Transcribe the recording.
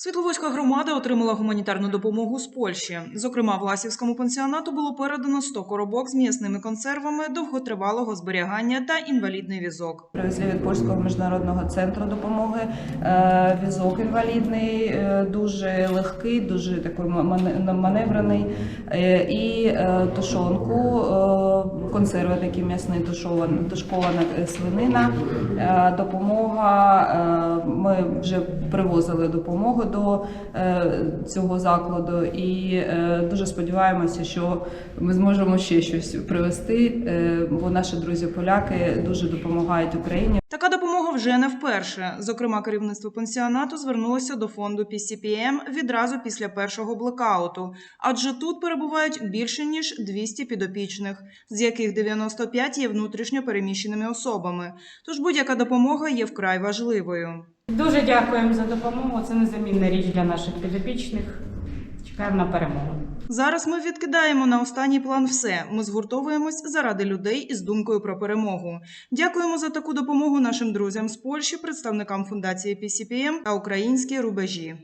Світловодська громада отримала гуманітарну допомогу з Польщі. Зокрема, Власівському пансіонату було передано 100 коробок з м'ясними консервами довготривалого зберігання та інвалідний візок. Привезли від польського міжнародного центру допомоги е, візок інвалідний, е, дуже легкий, дуже такий маневрений, е, і тушонку, консерви такі м'ясні, тушкована свинина. Допомога. Ми вже привозили допомогу до е, цього закладу, і е, дуже сподіваємося, що ми зможемо ще щось привезти, е, бо наші друзі-поляки дуже допомагають Україні. Така допомога вже не вперше. Зокрема, керівництво пансіонату звернулося до фонду PCPM відразу після першого блекауту, адже тут перебувають більше ніж 200 підопічних, з яких 95 є внутрішньо переміщеними особами. Тож будь-яка допомога є вкрай важливою. Дуже дякуємо за допомогу. Це незамінна річ для наших підопічних. Чекаємо на перемогу. Зараз ми відкидаємо на останній план все. Ми згуртовуємось заради людей із думкою про перемогу. Дякуємо за таку допомогу нашим друзям з Польщі, представникам фундації PCPM та українські рубежі.